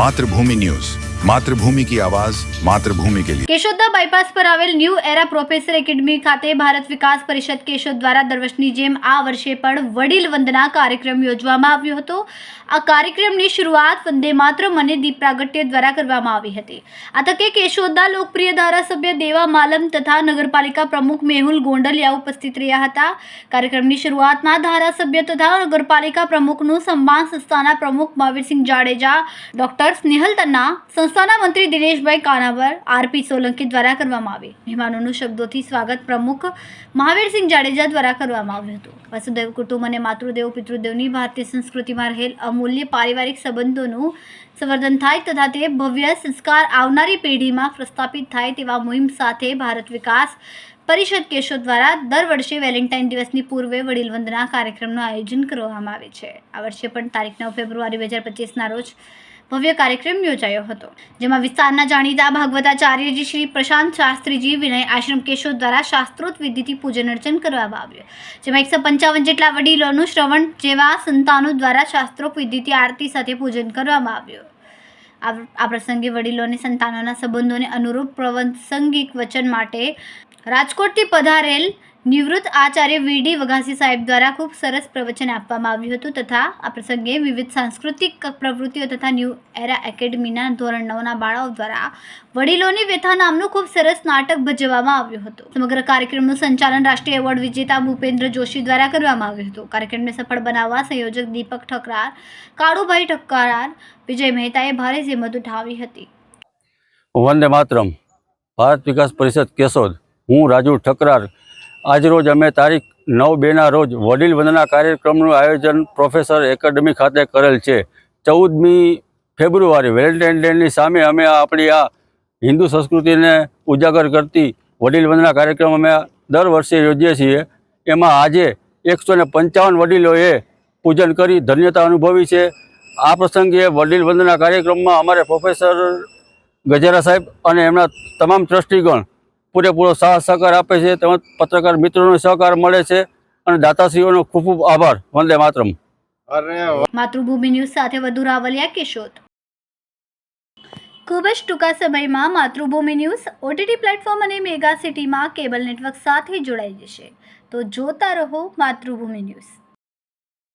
Mathrubhumi news Mathrubhumi કી આવાજ માતૃભૂમિ કે લિયે કેશોદના બાયપાસ પર આવેલ ન્યૂ એરા પ્રોફેસર એકેડમી ખાતે ભારત વિકાસ પરિષદ કેશોદ દ્વારા દર વર્ષની જેમ આ વર્ષે પણ વડીલ વંદના કાર્યક્રમ યોજવામાં આવ્યો હતો આ કાર્યક્રમની શરૂઆત વંદે માત્ર મને દીપ પ્રાગટ્ય દ્વારા કરવામાં આવી હતી આ તકે કેશોદના લોકપ્રિય ધારાસભ્ય દેવા માલમ તથા નગરપાલિકા પ્રમુખ મેહુલ ગોંડલિયા ઉપસ્થિત રહ્યા હતા કાર્યક્રમની શરૂઆતમાં ધારાસભ્ય તથા નગરપાલિકા પ્રમુખનું સન્માન સંસ્થાના પ્રમુખ મહાવીરસિંહ જાડેજા ડોક્ટર સ્નેહલ તન્ના સંસ્થાના મંત્રી દિનેશભાઈ કાનાવર આરપી સોલંકી દ્વારા કરવામાં આવી. મહેમાનોનું શબ્દોથી સ્વાગત પ્રમુખ મહાવીરસિંહ જાડેજા દ્વારા કરવામાં આવ્યું હતું. વસુદેવ કુટુંબ અને માતૃદેવ, પિતૃદેવની ભારતીય સંસ્કૃતિમાં રહેલ અમૂલ્ય પારિવારિક સંબંધોનું સંવર્ધન થાય તથા તે ભવ્ય સંસ્કાર આવનારી પેઢીમાં પ્રસ્થાપિત થાય તેવા મુહિમ સાથે ભારત વિકાસ પરિષદ કેશો દ્વારા દર વર્ષે વેલેન્ટાઇન દિવસની પૂર્વે વડીલ વંદના કાર્યક્રમનું આયોજન કરવામાં આવે છે. આ વર્ષે પણ તારીખ નવ ફેબ્રુઆરી બે હજાર પચીસના રોજ ભવ્ય કાર્યક્રમ યોજાયો હતો, જેમાં વિસ્તારના જાણીતા ભાગવતાચાર્યજી શ્રી પ્રશાંત શાસ્ત્રીજી, વિનય આશ્રમ કેશોદ દ્વારા શાસ્ત્રોત વિધિથી પૂજન અર્ચન કરવામાં આવ્યું. જેમાં એકસો પંચાવન જેટલા વડીલોનું શ્રવણ જેવા સંતાનો દ્વારા શાસ્ત્રોક વિધિથી આરતી સાથે પૂજન કરવામાં આવ્યું. આ આ પ્રસંગે વડીલોને સંતાનોના સંબંધોને અનુરૂપ પ્રસંગિક વચન માટે રાજકોટથી પધારેલ નિવૃત્ત આચાર્ય વીડી વઘાસી સાહેબ દ્વારા ખૂબ સરસ પ્રવચન આપવામાં આવ્યું હતું તથા આ પ્રસંગે વિવિધ સાંસ્કૃતિક પ્રવૃત્તિઓ તથા ન્યૂ એરા એકેડમીના ધોરણ નવના બાળાઓ દ્વારા વડીલોની વ્યથા નામનું ખૂબ સરસ નાટક ભજવવામાં આવ્યું હતું. સમગ્ર કાર્યક્રમનું સંચાલન રાષ્ટ્રીય એવોર્ડ વિજેતા ભૂપેન્દ્ર જોશી દ્વારા કરવામાં આવ્યું હતું. કાર્યક્રમને સફળ બનાવવા સંયોજક દીપક ઠકરાર, કાળુભાઈ ઠકરાર, વિજય મહેતાએ ભારે જહેમત ઉઠાવી હતી. વંદે માતરમ. ભારત વિકાસ પરિષદ કેશોદ. હું રાજુ ઠકરાર આજરોજ અમે તારીખ નવ બેના રોજ વડીલ વંદના કાર્યક્રમનું આયોજન પ્રોફેસર એકેડમી ખાતે કરેલ છે. ચૌદમી ફેબ્રુઆરી વેલેન્ટાઇન ડેની સામે અમે આપણી આ હિન્દુ સંસ્કૃતિને ઉજાગર કરતી વડીલ વંદના કાર્યક્રમ અમે દર વર્ષે યોજીએ છીએ. એમાં આજે એકસો ને પંચાવન વડીલોએ પૂજન કરી ધન્યતા અનુભવી છે. આ પ્રસંગે વડીલ વંદના કાર્યક્રમમાં અમારે પ્રોફેસર ગજેરા સાહેબ અને એમના તમામ ટ્રસ્ટીગણ પૂરેપૂરો સાથ સહકાર આપે છે તેમજ પત્રકાર મિત્રોનો સહકાર મળે છે અને દાતાશ્રીઓનો ખૂબ ખૂબ આભાર. વંદે માતરમ. માતૃભૂમિ ન્યૂઝ સાથે વધુ રાવલિયા કિશોર ખૂબ જ ટૂંકા સમયમાં માતૃભૂમિ ન્યૂઝ ઓટીટી પ્લેટફોર્મ અને મેગા સિટીમાં કેબલ નેટવર્ક સાથે જોડાઈ જશે. તો જોતા રહો માતૃભૂમિ ન્યૂઝ.